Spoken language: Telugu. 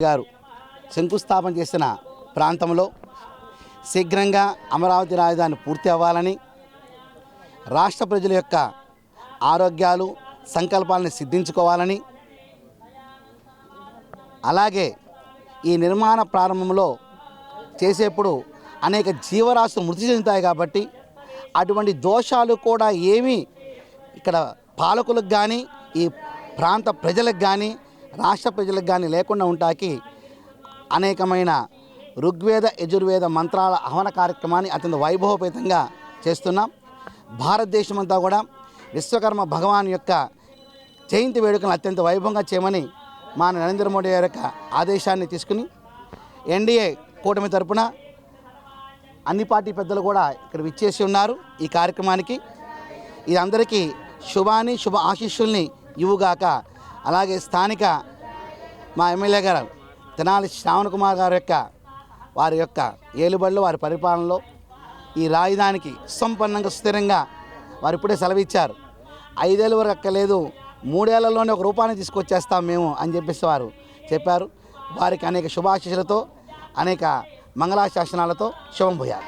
గారు శంకుస్థాపన చేసిన ప్రాంతంలో శీఘ్రంగా అమరావతి రాజధాని పూర్తి అవ్వాలని రాష్ట్ర ప్రజల యొక్క ఆరోగ్యాలు సంకల్పాలను సిద్ధించుకోవాలని అలాగే ఈ నిర్మాణ ప్రారంభంలో చేసేప్పుడు అనేక జీవరాశులు మృతి చెందుతాయి కాబట్టి అటువంటి దోషాలు కూడా ఏమీ ఇక్కడ పాలకులకు కానీ ఈ ప్రాంత ప్రజలకు కానీ రాష్ట్ర ప్రజలకు కానీ లేకుండా ఉంటాకి అనేకమైన ఋగ్వేద యజుర్వేద మంత్రాల ఆహ్వాన కార్యక్రమాన్ని అత్యంత వైభవపేతంగా చేస్తున్నాం. భారతదేశం అంతా కూడా విశ్వకర్మ భగవాన్ యొక్క జయంతి వేడుకలను అత్యంత వైభవంగా చేయమని మా నరేంద్ర మోడీ గారి యొక్క ఆదేశాన్ని తీసుకుని ఎన్డీఏ కూటమి తరపున అన్ని పార్టీ పెద్దలు కూడా ఇక్కడ విచ్చేసి ఉన్నారు ఈ కార్యక్రమానికి. ఇది అందరికీ శుభాన్ని శుభ ఆశీస్సుల్ని ఇవ్వుగాక అలాగే స్థానిక మా ఎమ్మెల్యే గారు తెనాలి శ్రావణ్ కుమార్ గారి యొక్క వారి యొక్క ఏలుబడిలో వారి పరిపాలనలో ఈ రాజధానికి సుసంపన్నంగా స్థిరంగా వారు ఇప్పుడే సెలవిచ్చారు. ఐదేళ్ళ వరకు అక్కలేదు మూడేళ్ళలోనే ఒక రూపాన్ని తీసుకొచ్చేస్తాం మేము అని చెప్పేసి వారు చెప్పారు. వారికి అనేక శుభాశీషులతో అనేక మంగళాశాసనాలతో శుభం పోయారు.